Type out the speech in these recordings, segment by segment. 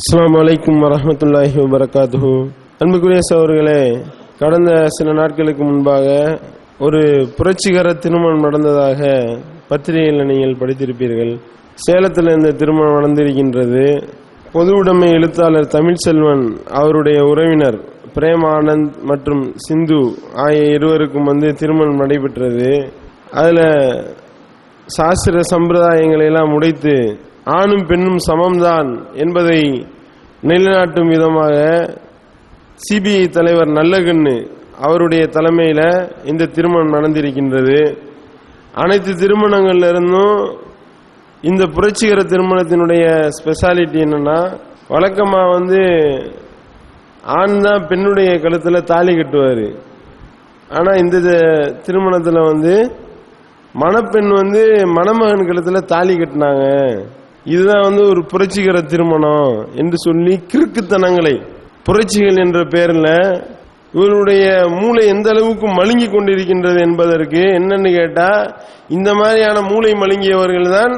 அஸ்லாம் அலைக்கும் வரமத்துல்லாஹி வபரகாத்துஹு. அன்புக்குரிய சவர்களே கடந்த சில நாட்களுக்கு முன்பாக ஒரு புரட்சிகர திருமணம் நடந்ததாக பத்திரிகையில் நீங்கள் படித்திருப்பீர்கள். சேலத்தில் இந்த திருமணம் நடந்திருக்கின்றது. பொது உடைமை எழுத்தாளர் தமிழ்செல்வன் அவருடைய உறவினர் பிரேம் ஆனந்த் மற்றும் சிந்து ஆகிய இருவருக்கும் வந்து திருமணம் நடைபெற்றது. அதில் சாஸ்திர சம்பிரதாயங்களை எல்லாம் உடைத்து ஆணும் பெண்ணும் சமம்தான் என்பதை நிலைநாட்டும் விதமாக சிபிஐ தலைவர் நல்லகண்ணு அவருடைய தலைமையில் இந்த திருமணம் நடந்திருக்கின்றது. அனைத்து திருமணங்கள்ல இருந்தும் இந்த புரட்சிகர திருமணத்தினுடைய ஸ்பெஷாலிட்டி என்னன்னா வழக்கமாக வந்து ஆண் தான் பெண்ணுடைய கழுத்தில் தாலி கட்டுவார். ஆனால் இந்த திருமணத்தில் வந்து மணப்பெண் வந்து மணமகன் கழுத்தில் தாலி கட்டினாங்க. இதுதான் வந்து ஒரு புரட்சிகர திருமணம் என்று சொல்லி கிறுக்குத்தனங்களை. புரட்சிகள் என்ற பெயரில் இவருடைய மூளை எந்த அளவுக்கு மழுங்கி கொண்டிருக்கின்றது என்பதற்கு என்னன்னு கேட்டா இந்த மாதிரியான மூளை மழுங்கியவர்கள் தான்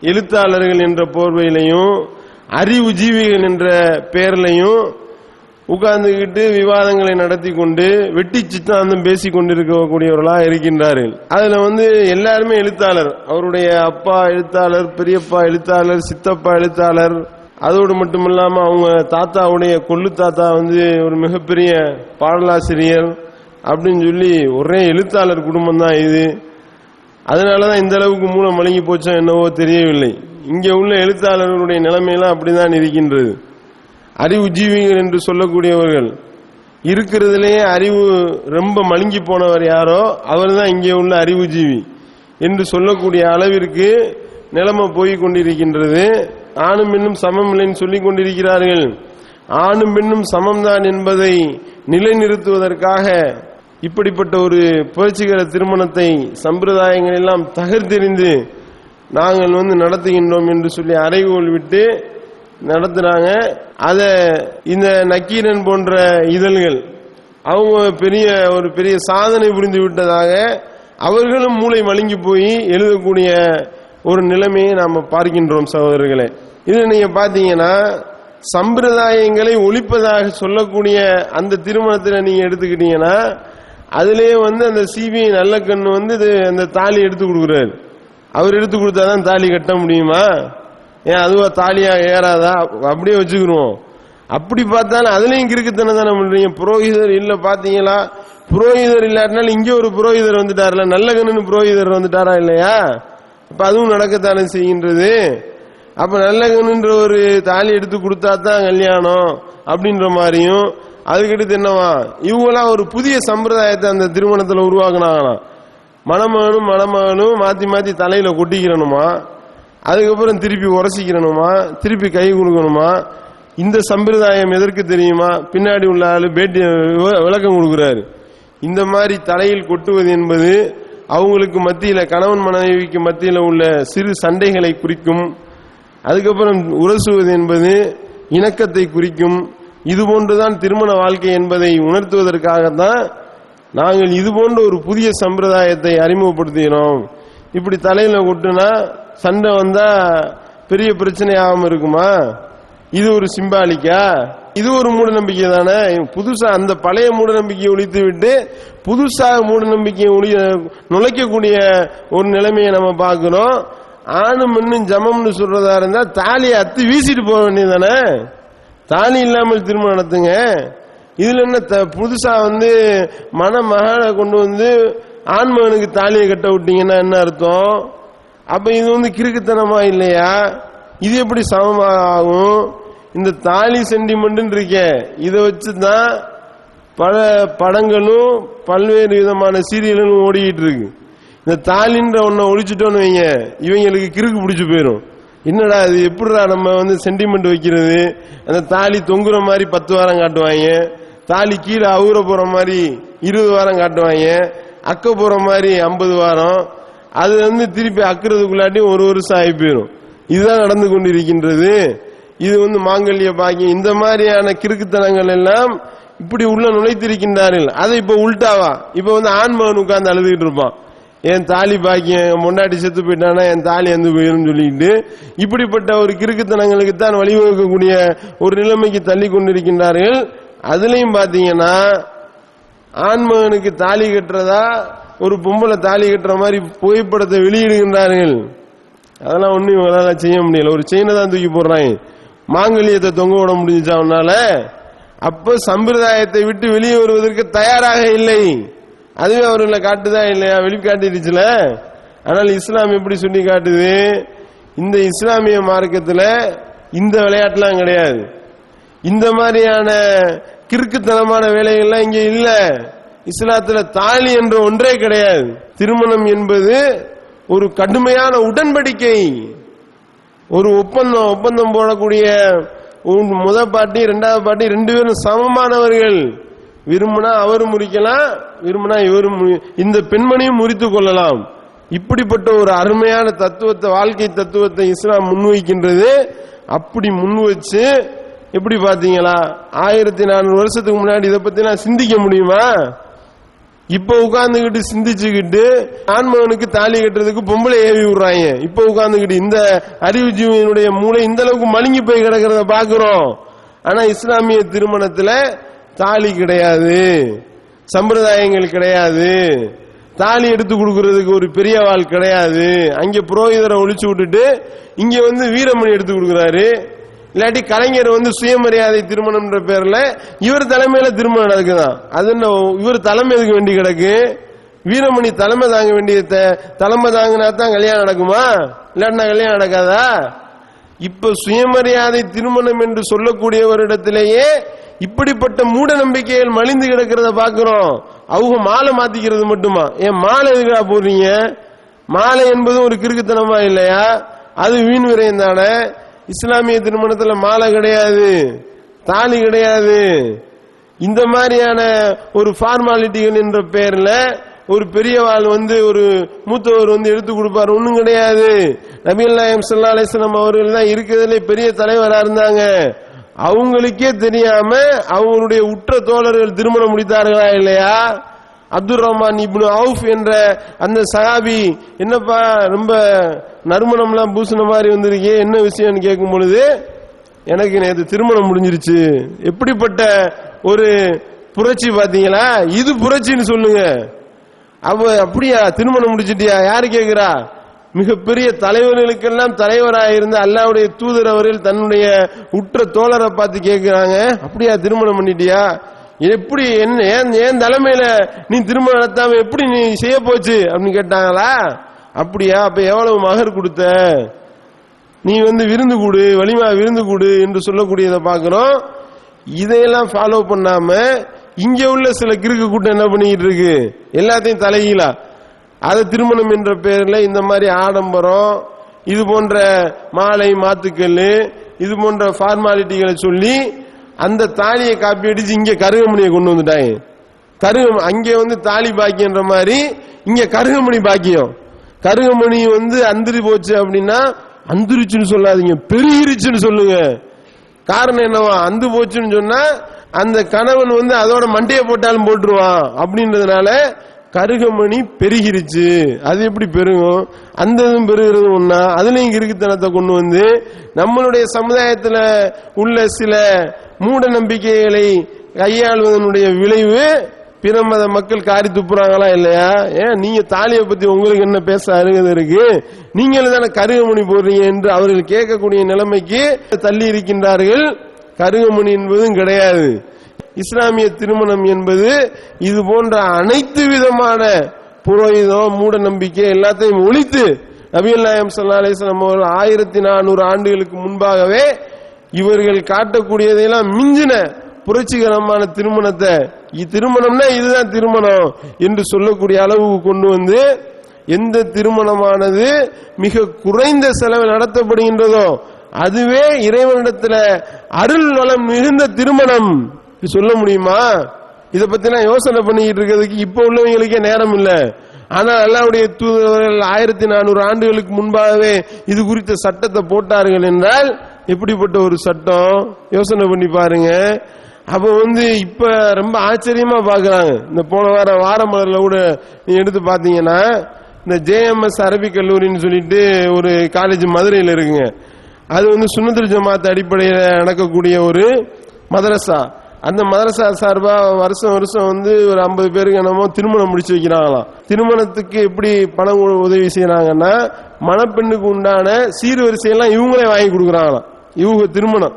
எழுத்தாளர்கள் என்ற போர்வையிலையும் அறிவு ஜீவிகள் என்ற பெயர்லையும் உட்கார்ந்துகிட்டு விவாதங்களை நடத்தி கொண்டு வெட்டி சித்தாந்தம் பேசி கொண்டிருக்கக்கூடியவர்களாக இருக்கின்றார்கள். அதுல வந்து எல்லாருமே எழுத்தாளர். அவருடைய அப்பா எழுத்தாளர் பெரியப்பா எழுத்தாளர் சித்தப்பா எழுத்தாளர். அதோடு மட்டுமில்லாம அவங்க தாத்தாவுடைய கொள்ளு தாத்தா வந்து ஒரு மிகப்பெரிய பாடலாசிரியர் அப்படின்னு சொல்லி ஒரே எழுத்தாளர் குடும்பம் தான் இது. அதனால தான் இந்த அளவுக்கு மூலம் மழுங்கி போச்சோ என்னவோ தெரியவில்லை. இங்கே உள்ள எழுத்தாளர்களுடைய நிலைமையெல்லாம் அப்படிதான் இருக்கின்றது. அறிவு ஜீவிகள் என்று சொல்லக்கூடியவர்கள். இருக்கிறதுலேயே அறிவு ரொம்ப மழுங்கி போனவர் யாரோ அவர் தான் இங்கே உள்ள அறிவு ஜீவி. என்று சொல்லக்கூடிய அளவிற்கு நிலைமை போய் கொண்டிருக்கின்றது. ஆணும் பெண்ணும் சமம் இல்லைன்னு சொல்லிக் கொண்டிருக்கிறார்கள். ஆணும் பெண்ணும் சமம்தான் என்பதை நிலைநிறுத்துவதற்காக இப்படிப்பட்ட ஒரு புரட்சிகர திருமணத்தை சம்பிரதாயங்கள் எல்லாம் தகர்த்தெறிந்து நாங்கள் வந்து நடத்துகின்றோம் என்று சொல்லி அறைகோள் விட்டு நடத்துறாங்க. அத இந்த நக்கீரன் போன்ற இதழ்கள் அவங்க பெரிய ஒரு பெரிய சாதனை புரிந்து விட்டதாக அவர்களும் மூளை மழுங்கி போய் எழுதக்கூடிய ஒரு நிலைமையை நாம் பார்க்கின்றோம் சகோதரர்களே. இது நீங்க பாத்தீங்கன்னா சம்பிரதாயங்களை ஒழிப்பதாக சொல்லக்கூடிய அந்த திருமணத்தில் நீங்க எடுத்துக்கிட்டீங்கன்னா அதுலயே வந்து அந்த சிபிஐ நல்ல கண்ணு வந்து இது அந்த தாலி எடுத்து கொடுக்குறாரு. அவர் எடுத்து கொடுத்தாதான் தாலி கட்ட முடியுமா? ஏன் அதுவா தாலியா ஏறாதா? அப்படியே வச்சுக்கிருவோம். அப்படி பார்த்தாலும் அதுலயும் கிறுக்குத்தனம் தானே பண்றீங்க? புரோகிதர் இல்ல பாத்தீங்களா புரோகிதர் இல்லாட்டினாலும் இங்கே ஒரு புரோகிதர் வந்துட்டார்ல. நல்ல கண்ணு புரோகிதர் வந்துட்டாரா இல்லையா? அப்ப அதுவும் நடக்கத்தானே செய்கின்றது. அப்ப நல்ல கண்ணுன்ற ஒரு தாலி எடுத்து கொடுத்தா தான் கல்யாணம் அப்படின்ற மாதிரியும் அதுக்கடுத்து என்னவா? இவங்களாம் ஒரு புதிய சம்பிரதாயத்தை அந்த திருமணத்துல உருவாக்குனாங்களாம். மணமகனும் மணமகனும் மாத்தி மாத்தி தலையில கொட்டிக்கிறணுமா? அதுக்கப்புறம் திருப்பி உரசிக்கிறணுமா திருப்பி கை கொடுக்கணுமா? இந்த சம்பிரதாயம் எதற்கு தெரியுமா? பின்னாடி உள்ள ஆள் பேட்டி விளக்கம் கொடுக்குறாரு. இந்த மாதிரி தலையில் கொட்டுவது என்பது அவங்களுக்கு மத்தியில் கணவன் மனைவிக்கு மத்தியில் உள்ள சிறு சண்டைகளை குறிக்கும். அதுக்கப்புறம் உரசுவது என்பது இணக்கத்தை குறிக்கும். இது போன்றுதான் திருமண வாழ்க்கை என்பதை உணர்த்துவதற்காகத்தான் நாங்கள் இது போன்ற ஒரு புதிய சம்பிரதாயத்தை அறிமுகப்படுத்துகிறோம் இப்படி தலையில் கொட்டுனா சண்டை வந்தா பெரிய பிரச்சனை ஆகாம இருக்குமா? இது ஒரு சிம்பாலிக்கா? இது ஒரு மூட நம்பிக்கை தானே? புதுசா அந்த பழைய மூட நம்பிக்கையை ஒழித்து விட்டு புதுசாக மூட நம்பிக்கையை ஒளி நுழைக்கக்கூடிய ஒரு நிலைமையை நம்ம பார்க்கிறோம் ஆணும் மண்ணும் ஜமம்னு சொல்றதா இருந்தா தாலியை அத்து வீசிட்டு போக வேண்டியதானே தாலி இல்லாமல் திருமணம் நடத்துங்க. இதுல என்ன த- புதுசா வந்து மணமகளை கொண்டு வந்து ஆண்மகனுக்கு தாலியை கட்ட விட்டீங்கன்னா என்ன அர்த்தம்? அப்ப இது வந்து கிறுக்குத்தனமா இல்லையா? இது எப்படி சமமாக ஆகும்? இந்த தாலி சென்டிமெண்ட் இருக்கே. இதை வச்சு தான் பல படங்களும் பல்வேறு விதமான சீரியல்களும் ஓடிக்கிட்டு இருக்கு. இந்த தாலின்ற ஒன்ன ஒழிச்சிட்டோன்னு வைங்க இவங்களுக்கு கிறுக்கு பிடிச்சு போயிடும் என்னடா இது எப்படிடா நம்ம வந்து சென்டிமெண்ட் வைக்கிறது? அந்த தாலி தொங்குற மாதிரி பத்து வாரம் காட்டுவாங்க. தாலி கீழே அவுற போற மாதிரி இருபது வாரம் காட்டுவாங்க. அக்க போற மாதிரி ஐம்பது வாரம். அது வந்து திருப்பி அக்குறதுக்குள்ளாட்டி ஒரு வருஷம் ஆகி போயிடும் இதுதான் நடந்து கொண்டிருக்கின்றது. இது வந்து மாங்கல்ய பாக்கியம். இந்த மாதிரியான கிறுக்குத்தனங்கள் எல்லாம் இப்படி உள்ள நுழைத்திருக்கின்றார்கள். அதை இப்ப உள்டாவா? இப்ப வந்து ஆண்மகன் உட்கார்ந்து அழுதுகிட்டு இருப்பான். என் தாலி பாக்கியம் என் முன்னாடி செத்து போயிட்டானா என் தாலி வந்து போயிடும் சொல்லிட்டு இப்படிப்பட்ட ஒரு கிறுக்குத்தனங்களுக்கு தான் வழிவகுக்கக்கூடிய ஒரு நிலைமைக்கு தள்ளி கொண்டிருக்கின்றார்கள். அதுலயும் பாத்தீங்கன்னா ஆண்மகனுக்கு தாலி கட்டுறதா ஒரு பொம்பளை தாலி கட்டுற மாதிரி புகைப்படத்தை வெளியிடுகின்றார்கள். அதெல்லாம் ஒன்றும் இவங்களால செய்ய முடியல. ஒரு செயினை தான் தூக்கி போடுறாங்க. மாங்கல்யத்தை தொங்க விட முடிஞ்சுச்சா அவனால? அப்ப சம்பிரதாயத்தை விட்டு வெளியே வருவதற்கு தயாராக இல்லை. அதுவே அவர்களை காட்டுதா இல்லையா? வெளிக்காட்டிடுச்சுல. ஆனால் இஸ்லாம் எப்படி சொல்லி காட்டுது? இந்த இஸ்லாமிய மார்க்கத்தில் இந்த விளையாட்டுலாம் கிடையாது. இந்த மாதிரியான கிறுக்குத்தனமான வேலைகள்லாம் இங்கே இல்லை. இஸ்லாத்துல தாலி என்ற ஒன்றே கிடையாது. திருமணம் என்பது ஒரு கடுமையான உடன்படிக்கை. ஒரு ஒப்பந்தம் ஒப்பந்தம் போடக்கூடிய முத பாட்டி ரெண்டாவது பாட்டி ரெண்டு பேரும் சமமானவர்கள். விரும்பினா அவரும் முறிக்கலாம் விரும்பினா இவரும் இந்த பெண்மணியும் முறித்து கொள்ளலாம். இப்படிப்பட்ட ஒரு அருமையான தத்துவத்தை வாழ்க்கை தத்துவத்தை இஸ்லாம் முன்வைக்கின்றது. அப்படி முன் வச்சு எப்படி பாத்தீங்களா ஆயிரத்தி நானூறு வருஷத்துக்கு முன்னாடி இதை பத்தி நான் சிந்திக்க முடியுமா? இப்ப உட்கார்ந்துகிட்டு சிந்திச்சுக்கிட்டு ஆண்மகனுக்கு தாலி கட்டுறதுக்கு பொம்பளை ஏவி விடுறாங்க. இப்ப உட்கார்ந்துகிட்டு இந்த அறிவு ஜீவனுடைய மூளை இந்த அளவுக்கு மழுங்கி போய் கிடக்கிறத பாக்குறோம். ஆனா இஸ்லாமிய திருமணத்துல தாலி கிடையாது. சம்பிரதாயங்கள் கிடையாது. தாலி எடுத்து கொடுக்கறதுக்கு ஒரு பெரிய பெரியவாள் கிடையாது. அங்க புரோகிதரை ஒழிச்சு விட்டுட்டு இங்க வந்து வீரமணி எடுத்து கொடுக்குறாரு. இல்லாட்டி கலைஞர் வந்து சுயமரியாதை திருமணம்ன்ற பேர்ல இவர் தலைமையில திருமணம் நடக்குதான். அது என்ன இவர் தலைமை எதுக்கு வேண்டி கிடக்கு? வீரமணி தலைமை தாங்க வேண்டிய த- தலைமை தாங்கினா தான் கல்யாணம் நடக்குமா? இல்லாட்டினா கல்யாணம் நடக்காதா? இப்ப சுயமரியாதை திருமணம் என்று சொல்லக்கூடியவரிடத்திலேயே இப்படிப்பட்ட மூட நம்பிக்கைகள் மலிந்து கிடக்கிறத பாக்குறோம் அவங்க மாலை மாத்திக்கிறது மட்டுமா? ஏன் மாலை எதுக்கா போடுறீங்க? மாலை என்பதும் ஒரு கிறுக்குத்தனமா இல்லையா? அது வீண் விரயம் தானே? இஸ்லாமிய திருமணத்துல மாலை கிடையாது தாலி கிடையாது. இந்த மாதிரியான ஒரு ஃபார்மாலிட்டிகள் என்ற பெயர்ல ஒரு பெரியவாள் வந்து ஒரு மூத்தவர் வந்து எடுத்து கொடுப்பாரு. ஒன்றும் கிடையாது. நபிகள் நாயம் சல்லா அலிஸ்லாம் அவர்கள் தான் இருக்கிறதுல பெரிய தலைவராக இருந்தாங்க. அவங்களுக்கே தெரியாம அவங்களுடைய உற்ற தோழர்கள் திருமணம் முடித்தார்களா இல்லையா? அப்துல் ரஹ்மான் இப்னு அவுஃப் என்ற அந்த சகாபி என்னப்பா ரொம்ப நறுமணம்லாம் பூசின மாதிரி வந்திருக்கே என்ன விஷயம்னு கேட்கும் பொழுது எனக்கு நேற்று திருமணம் முடிஞ்சிருச்சு. எப்படிப்பட்ட ஒரு புரட்சி பாத்தீங்களா? இது புரட்சின்னு சொல்லுங்க. அவ அப்படியா? திருமணம் முடிச்சிட்டியா? யாரு கேக்குறா? மிகப்பெரிய தலைவர்களுக்கெல்லாம் தலைவராக இருந்த அல்லாவுடைய தூதர் அவர்கள் தன்னுடைய உற்ற தோழரை பார்த்து கேட்கிறாங்க அப்படியா திருமணம் பண்ணிட்டியா? எப்படி என்ன ஏன் ஏன் தலைமையில நீ திருமணம் நடத்தாம எப்படி நீ செய்ய போச்சு? அப்படின்னு கேட்டாங்களா? அப்படியா அப்ப எவ்வளவு மகர் கொடுத்த? நீ வந்து விருந்து கூடு வலிமா விருந்து கூடு என்று சொல்லக்கூடியதை பார்க்கிறோம். இதையெல்லாம் ஃபாலோ பண்ணாம இங்க உள்ள சில கிறுக்கு கூட்டம் என்ன பண்ணிக்கிட்டு இருக்கு? எல்லாத்தையும் தலையிலா அதை திருமணம் என்ற பெயர்ல இந்த மாதிரி ஆடம்பரம் இது போன்ற மாலை மாத்துக்கல் இது போன்ற ஃபார்மாலிட்டிகளை சொல்லி அந்த தாலியை காப்பி அடிச்சு இங்க கருகமணியை கொண்டு வந்துட்டாங்க. கருகம் அங்கே வந்து தாலி பாக்கியன்ற மாதிரி இங்க கருகமணி பாக்கியம். கருகமணி வந்து அந்திரி போச்சு அப்படின்னா அந்திரிச்சுன்னு சொல்லாதீங்க பெருகிருச்சுன்னு சொல்லுங்க. காரணம் என்னவா? அந்து போச்சுன்னு சொன்னா அந்த கணவன் வந்து அதோட மண்டையை போட்டாலும் போட்டுருவான். அப்படின்றதுனால கருகமணி பெருகிருச்சு. அது எப்படி பெருகும்? அந்த இதுவும் பெருகிறது ஒன்னா அதுலயும் இருக்குத்தனத்தை கொண்டு வந்து நம்மளுடைய சமுதாயத்துல உள்ள சில மூட நம்பிக்கைகளை கையாளுவதனுடைய விளைவு பிற மத மக்கள் காரி துப்புறாங்களா இல்லையா? ஏன் நீங்க தாலியை பத்தி உங்களுக்கு என்ன பேச அருகது இருக்கு? நீங்களும் தானே கருகமணி போடுறீங்க என்று அவர்கள் கேட்கக்கூடிய நிலைமைக்கு தள்ளி இருக்கின்றார்கள். கருகமணி என்பதும் கிடையாது. இஸ்லாமிய திருமணம் என்பது இது போன்ற அனைத்து விதமான புரோகிதம் மூட நம்பிக்கை எல்லாத்தையும் ஒழித்து நபிகள் நாயம் சல்லா அலிஸ்லாம் அவர்கள் ஆயிரத்தி நானூறு ஆண்டுகளுக்கு முன்பாகவே இவர்கள் காட்டக்கூடியதையெல்லாம் மிஞ்சின புரட்சிகரமான திருமணத்தை. திருமணம்னா இதுதான் திருமணம் என்று சொல்லக்கூடிய அளவுக்கு கொண்டு வந்து எந்த திருமணமானது மிக குறைந்த செலவில் நடத்தப்படுகின்றதோ அதுவே இறைவனிடத்துல அருள் வளம் மிகுந்த திருமணம். சொல்ல முடியுமா? இதை பத்தி நான் யோசனை பண்ணிக்கிட்டு இருக்கிறதுக்கு இப்ப உள்ளவங்களுக்கே நேரம் இல்லை. ஆனால் அல்லாவுடைய தூதர்கள் ஆயிரத்தி நானூறு ஆண்டுகளுக்கு முன்பாகவே இது குறித்த சட்டத்தை போட்டார்கள் என்றால் எப்படிப்பட்ட ஒரு சட்டம்? யோசனை பண்ணி பாருங்க. அப்ப வந்து இப்ப ரொம்ப ஆச்சரியமா பாக்குறாங்க. இந்த போன வாரம் வார மலர்ல கூட நீ எடுத்து பாத்தீங்கன்னா இந்த ஜேஎம்எஸ் அரபிக் கல்லூரின்னு சொல்லிட்டு ஒரு காலேஜ் மதுரையில் இருக்குங்க. அது வந்து சுன்னத்துல் ஜமாத் அடிப்படையில் நடக்கக்கூடிய ஒரு மதரசா அந்த மதரசா சார்பா வருஷம் வருஷம் வந்து ஒரு ஐம்பது பேருக்கு என்னமோ திருமணம் முடிச்சு வைக்கிறாங்களாம். திருமணத்துக்கு எப்படி பணம் உதவி செய்யறாங்கன்னா மணப்பெண்ணுக்கு உண்டான சீர்வரிசையெல்லாம் இவங்களே வாங்கி கொடுக்குறாங்களாம். இவங்க திருமணம்.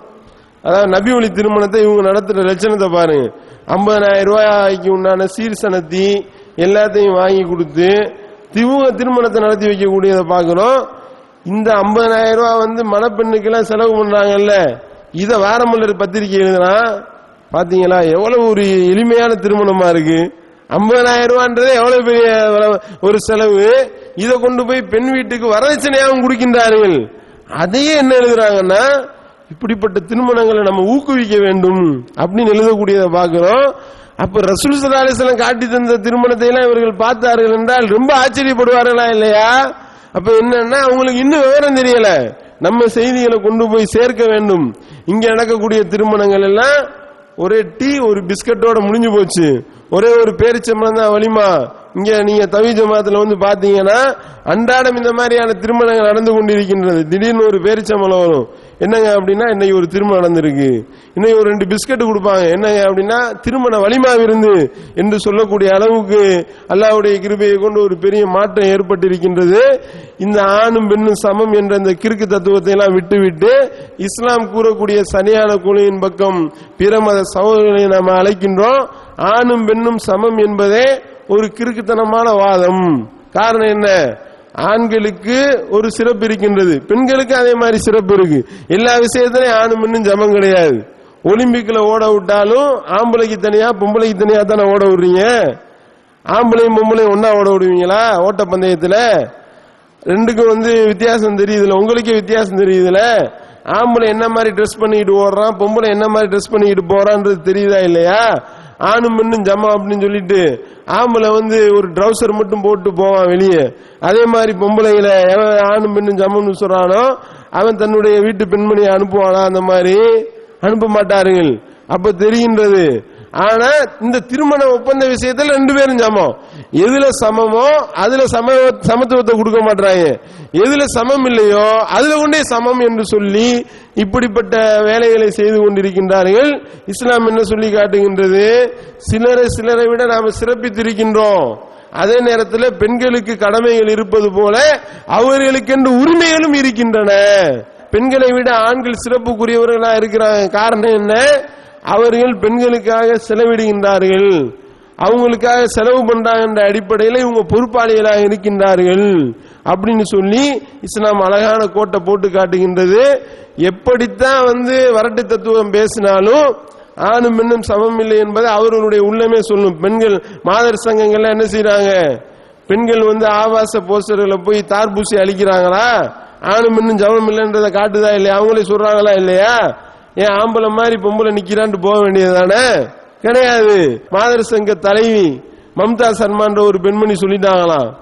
அதாவது நபி ஒளி திருமணத்தை இவங்க நடத்துற லட்சணத்தை பாருங்க. ஐம்பதனாயிரம் ரூபாய்க்கு உண்டான சீர்சனத்தி எல்லாத்தையும் வாங்கி கொடுத்து இவங்க திருமணத்தை நடத்தி வைக்கக்கூடியதை பார்க்குறோம். இந்த 50000 ரூபா வந்து மணப்பெண்ணுக்கெல்லாம் செலவு பண்றாங்கல்ல. இதை வாரமல்லர் பத்திரிக்கை எழுதுனா பாத்தீங்களா எவ்வளவு ஒரு எளிமையான திருமணமா இருக்கு. 50000 ரூபான்றது எவ்வளவு பெரிய ஒரு செலவு. இதை கொண்டு போய் பெண் வீட்டுக்கு வரதட்சணையாகவும் கொடுக்கின்றார்கள். அதையே என்ன எழுதுறாங்கன்னா இப்படிப்பட்ட திருமணங்களை நம்ம ஊக்குவிக்க வேண்டும் அப்படின்னு எழுதக்கூடியதை பார்க்கிறோம். அப்ப ரசூல் ஸல்லல்லாஹு காட்டி தந்த திருமணத்தை எல்லாம் இவர்கள் பார்த்தார்கள் என்றால் ரொம்ப ஆச்சரியப்படுவார்களா இல்லையா? அப்ப என்னன்னா அவங்களுக்கு இன்னும் விவரம் தெரியல. நம்ம செய்திகளை கொண்டு போய் சேர்க்க வேண்டும். இங்க நடக்கக்கூடிய திருமணங்கள் எல்லாம் ஒரே டீ ஒரு பிஸ்கட்டோட முடிஞ்சு போச்சு. ஒரே ஒரு பேரிச்சம்பளம் தான் வலிமா? இங்க நீங்க தவி ஜமாத்துல வந்து பாத்தீங்கன்னா அன்றாடம் இந்த மாதிரியான திருமணங்கள் நடந்து கொண்டிருக்கின்றது. திடீர்னு ஒரு பேரிச்சம்பளம் வரும். என்னங்க அப்படின்னா இன்னைக்கு ஒரு திருமணம் நடந்திருக்கு. இன்னைக்கு ஒரு ரெண்டு பிஸ்கட் கொடுப்பாங்க. என்னங்க அப்படின்னா திருமண வலிமா விருந்து என்று சொல்லக்கூடிய அளவுக்கு அல்லாவுடைய கிருபையை கொண்டு ஒரு பெரிய மாற்றம் ஏற்பட்டிருக்கின்றது. இந்த ஆணும் பெண்ணும் சமம் என்ற இந்த கிறுக்கு தத்துவத்தை எல்லாம் விட்டுவிட்டு இஸ்லாம் கூறக்கூடிய சரியான குழுவின் பக்கம் பிற மத சகோதரர்களை நாம் அழைக்கின்றோம். ஆணும் பெண்ணும் சமம் என்பதே ஒரு கிறுக்குத்தனமான வாதம். காரணம் என்ன? ஆண்களுக்கு ஒரு சிறப்பு இருக்கின்றது. பெண்களுக்கு அதே மாதிரி சிறப்பு இருக்கு. எல்லா விஷயத்திலையும் ஆணும் பெண்ணும் ஜமம் கிடையாது. ஒலிம்பிக்ல ஓட விட்டாலும் ஆம்பளைக்கு தனியா பொம்பளைக்கு தனியா தானே ஓட விடுறீங்க? ஆம்பளையும் பொம்பளையும் ஒன்னா ஓட விடுவீங்களா? ஓட்ட பந்தயத்துல ரெண்டுக்கும் வந்து வித்தியாசம் தெரியுதுல. உங்களுக்கே வித்தியாசம் தெரியுதுல. ஆம்பளை என்ன மாதிரி ட்ரெஸ் பண்ணிட்டு ஓடுறான் பொம்பளை என்ன மாதிரி ட்ரெஸ் பண்ணிட்டு போறான்றது தெரியுதா இல்லையா? ஆணும் பெண்ணும் ஜமா அப்படின்னு சொல்லிட்டு ஆம்பளை வந்து ஒரு ட்ரௌசர் மட்டும் போட்டு போவான் வெளியே. அதே மாதிரி பொம்பளையில எவன் ஆணும் பெண்ணும் ஜமம்னு சொல்றானோ அவன் தன்னுடைய வீட்டு பெண்மணியை அனுப்புவானா? அந்த மாதிரி அனுப்ப மாட்டார்கள். அப்ப தெரிகின்றது ஆனா இந்த திருமண ஒப்பந்த விஷயத்துல ரெண்டு பேரும் சமம் எதுல சமமோ அதுல சம சமத்துவத்தை கொடுக்க மாட்டாங்க எதுல சமம் இல்லையோ அதுல கொண்டே சமம் என்று சொல்லி இப்படிப்பட்ட வேலைகளை செய்து கொண்டிருக்கின்றார்கள். இஸ்லாம் என்ன சொல்லி காட்டுகின்றது? சிலரை சிலரை விட நாம சிறப்பித்திருக்கின்றோம். அதே நேரத்தில் பெண்களுக்கு கடமைகள் இருப்பது போல அவர்களுக்கென்று உரிமைகளும் இருக்கின்றன. பெண்களை விட ஆண்கள் சிறப்புக்குரியவர்களா இருக்கிறாங்க. காரணம் என்ன? அவர்கள் பெண்களுக்காக செலவிடுகின்றார்கள். அவங்களுக்காக செலவு பண்றாங்க என்ற அடிப்படையில் இவங்க பொறுப்பாளிகளாக இருக்கின்றார்கள். அப்படின்னு சொல்லி இஸ்லாம் அழகான கோட்டை போட்டு காட்டுகின்றது. எப்படித்தான் வந்து வரட்டு தத்துவம் பேசினாலும் ஆணும் பெண்ணும் சமம் இல்லை என்பதை அவர்களுடைய உள்ளமே சொல்லும். பெண்கள் மாதர் சங்கங்கள்ல என்ன செய்யறாங்க பெண்கள் வந்து ஆபாச போஸ்டர்களை போய் தார்பூசி அழிக்கிறாங்களா? ஆணும் பெண்ணும் சமம் இல்லைன்றதை காட்டுதா இல்லையா? அவங்களே சொல்றாங்களா இல்லையா? ஏன் ஆம்பளை மாதிரி பொம்பளை நிக்கிறான்ட்டு போக வேண்டியதுதானே? கிடையாது. மாதர் சங்க தலைவி மம்தா சர்மான்ற ஒரு பெண்மணி சொல்லிட்டாங்களாம்.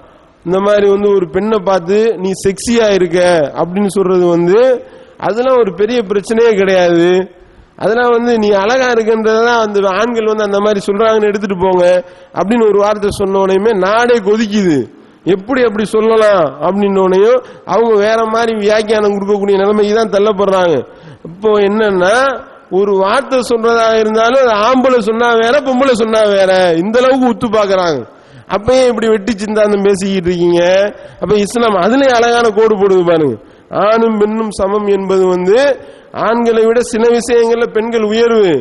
இந்த மாதிரி வந்து ஒரு பெண்ணை பார்த்து நீ செக்ஸியா இருக்க அப்படின்னு சொல்றது வந்து அதெல்லாம் ஒரு பெரிய பிரச்சனையே கிடையாது. அதெல்லாம் வந்து நீ அழகா இருக்குன்றதான் அந்த ஆண்கள் வந்து அந்த மாதிரி சொல்றாங்கன்னு எடுத்துட்டு போங்க அப்படின்னு ஒரு வார்த்தை சொன்ன உடனே நாடே கொதிக்குது. எப்படி அப்படி சொல்லலாம் அப்படின்னோடனையும் அவங்க வேற மாதிரி வியாக்கியானம் கொடுக்கக்கூடிய நிலைமைக்கு தான் தள்ளப்படுறாங்க. இப்போ என்னன்னா ஒரு வார்த்தை சொல்றதாக இருந்தாலும் அது ஆம்பளை சொன்னா வேற பொம்பளை சொன்னா வேற. இந்த அளவுக்கு உத்து பாக்குறாங்க அப்பயே இப்படி வெட்டி சிந்தாந்தம் பேசிக்கிட்டு இருக்கீங்க? அப்ப இஸ்லாம் அதுலயும் அழகான கோடு போடுது பாருங்க. ஆணும் பெண்ணும் சமம் என்பது வந்து ஆண்களை விட சில விஷயங்கள்ல பெண்கள் உயர்வு.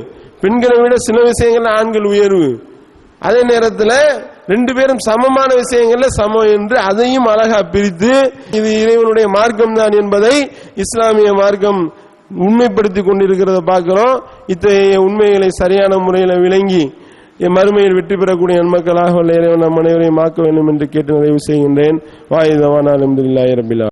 பெண்களை விட சில விஷயங்கள்ல ஆண்கள் உயர்வு. அதே நேரத்தில் ரெண்டு பேரும் சமமான விஷயங்கள்ல சமம் என்று அதையும் அழகா பிரித்து இது இறைவனுடைய மார்க்கம் தான் என்பதை இஸ்லாமிய மார்க்கம் உண்மைப்படுத்தி கொண்டிருக்கிறத பார்க்கிறோம். இத்தகைய உண்மைகளை சரியான முறையில் விளங்கி என் மறுமையில் வெற்றி பெறக்கூடிய நன்மக்களாக உள்ள இறைவன் நம் அனைவரையும் ஆக்க வேண்டும் என்று கேட்டு நிறைவு செய்கின்றேன். வாயுதவான் அலமதுல்லாயிரபிலா